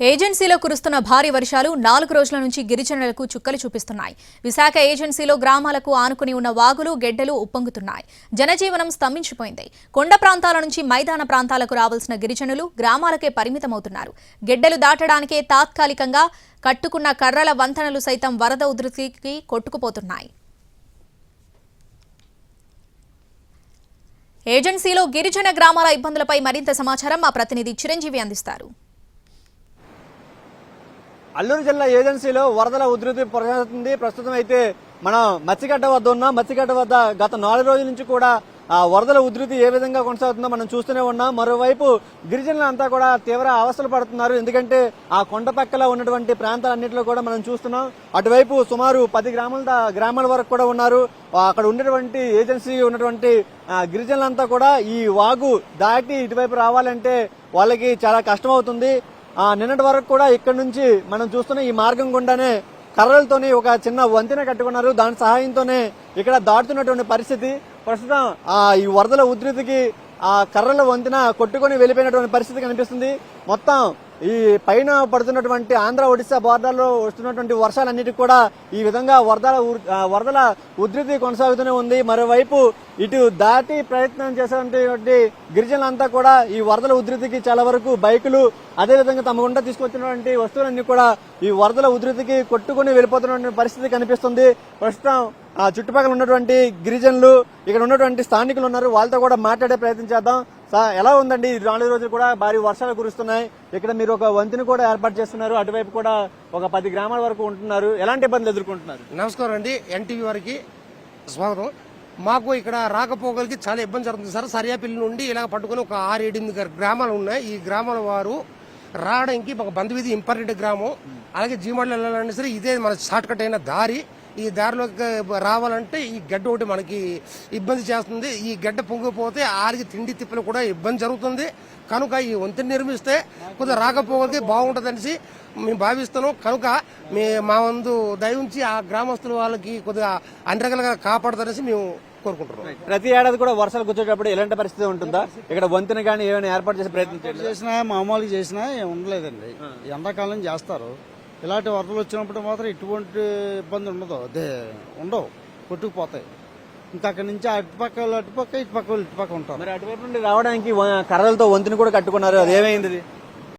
ఏజెన్సీలో కురుస్తున్న భారీ వర్షాలు నాలుగు రోజుల నుంచి గిరిజనులకు చుక్కలు చూపిస్తున్నాయి. విశాఖ ఏజెన్సీలో గ్రామాలకు ఆనుకుని ఉన్న వాగులు గెడ్డలు ఉప్పొంగుతున్నాయి. జనజీవనం స్తంభించిపోయింది. కొండ ప్రాంతాల నుంచి మైదాన ప్రాంతాలకు రావాల్సిన గిరిజనులు గ్రామాలకే పరిమితమవుతున్నారు. గెడ్డలు దాటడానికే తాత్కాలికంగా కట్టుకున్న కర్రల వంతెనలు సైతం వరద ఉధృతికి కొట్టుకుపోతున్నాయి. ఏజెన్సీలో గిరిజన గ్రామాల ఇబ్బందులపై మరింత సమాచారం మా ప్రతినిధి చిరంజీవి అందిస్తారు. అల్లూరు జిల్లా ఏజెన్సీలో వరదల ఉధృతి కొనసాగుతుంది ప్రస్తుతం అయితే మనం మత్స్యగడ్డ వద్ద ఉన్నాం. మత్స్యగడ్డ వద్ద గత నాలుగు రోజుల నుంచి కూడా ఆ వరదల ఉధృతి ఏ విధంగా కొనసాగుతుందో మనం చూస్తూనే ఉన్నాం. మరోవైపు గిరిజనులంతా కూడా తీవ్ర అవస్థలు పడుతున్నారు. ఎందుకంటే ఆ కొండ పక్కల ఉన్నటువంటి ప్రాంతాలన్నింటిలో కూడా మనం చూస్తున్నాం. అటువైపు సుమారు పది గ్రామాల గ్రామాల వరకు కూడా ఉన్నారు. అక్కడ ఉన్నటువంటి ఏజెన్సీ ఉన్నటువంటి గిరిజనులంతా కూడా ఈ వాగు దాటి ఇటువైపు రావాలంటే వాళ్ళకి చాలా కష్టం అవుతుంది నిన్నటి వరకు కూడా ఇక్కడ నుంచి మనం చూస్తున్న ఈ మార్గం గుండానే కర్రలతోని ఒక చిన్న వంతెన కట్టుకున్నారు. దాని సహాయంతోనే ఇక్కడ దాటుతున్నటువంటి పరిస్థితి. ప్రస్తుతం ఆ ఈ వరదల ఉధృతికి ఆ కర్రల వంతెన కొట్టుకొని వెళ్ళిపోయినటువంటి పరిస్థితి కనిపిస్తుంది. మొత్తం ఈ పైన పడుతున్నటువంటి ఆంధ్ర ఒడిశా బార్డర్లో వస్తున్నటువంటి వర్షాలన్నిటికీ కూడా ఈ విధంగా వరదల వరదల ఉధృతి కొనసాగుతూనే ఉంది. మరోవైపు ఇటు దాటి ప్రయత్నం చేసేటువంటి గిరిజనులంతా కూడా ఈ వరదల ఉధృతికి చాలా వరకు బైకులు అదేవిధంగా తమ గుండా తీసుకొచ్చినటువంటి వస్తువులన్నీ కూడా ఈ వరదల ఉధృతికి కొట్టుకుని వెళ్ళిపోతున్నటువంటి పరిస్థితి కనిపిస్తుంది. ప్రస్తుతం చుట్టుపక్కల ఉన్నటువంటి గిరిజనులు ఇక్కడ ఉన్నటువంటి స్థానికులు ఉన్నారు వాళ్ళతో కూడా మాట్లాడే ప్రయత్నం చేద్దాం. సార్ ఎలా ఉందండి? నాలుగు రోజులు కూడా భారీ వర్షాలు కురుస్తున్నాయి. ఇక్కడ మీరు ఒక వంతెన కూడా ఏర్పాటు చేస్తున్నారు. అటువైపు కూడా ఒక పది గ్రామాల వరకు ఉంటున్నారు. ఎలాంటి ఇబ్బందులు ఎదుర్కొంటున్నారు? నమస్కారం అండి. ఎన్టీవీ వారికి స్వాగతం. మాకు ఇక్కడ రాకపోకలకి చాలా ఇబ్బంది జరుగుతుంది సార్. సరియాపిల్లి నుండి ఇలా పట్టుకుని ఒక ఆరు ఎనిమిది గ్రామాలు ఉన్నాయి. ఈ గ్రామాల వారు రావడానికి మాకు బంధువీధి ఇంపార్టెంట్ గ్రామం. అలాగే జీమాడలు వెళ్ళాలంటే సరే ఇదే మన షార్ట్ కట్ అయిన దారి. ఈ దారిలోకి రావాలంటే ఈ గడ్డ ఒకటి మనకి ఇబ్బంది చేస్తుంది. ఈ గడ్డ పొంగిపోతే ఆరికి తిండి తిప్పలు కూడా ఇబ్బంది జరుగుతుంది. కనుక ఈ వంతెన నిర్మిస్తే కొద్దిగా రాకపోకలకి బాగుంటుంది అనేసి మేము భావిస్తున్నాం. కనుక మీ మా వందు దయ ఉంచి ఆ గ్రామస్తుల వాళ్ళకి కొద్దిగా అన్ని రకాలుగా కాపాడుతారనేసి మేము కోరుకుంటున్నాం. ప్రతి ఏడాది కూడా వర్షాలు కూర్చోటప్పుడు ఎలాంటి పరిస్థితి ఉంటుందా? ఇక్కడ వంతెన కానీ ఏమైనా ఏర్పాటు చేసే ప్రయత్నం చేసినా మామూలుగా చేసినా ఉండలేదండి. ఎండాకాలం చేస్తారు. ఇలాంటి వరదలు వచ్చినప్పుడు మాత్రం ఎటువంటి ఇబ్బంది ఉండదు. అదే ఉండవు. కొట్టుకుపోతాయి. ఇంకా అక్కడి నుంచి అటుపక్క అటుపక్క ఇటుపక్క వాళ్ళు ఇటుపక్క ఉంటారు. మరి అటువైపు నుండి రావడానికి కర్రలతో వంతెన కూడా కట్టుకున్నారు. అది ఏమైంది ఇది?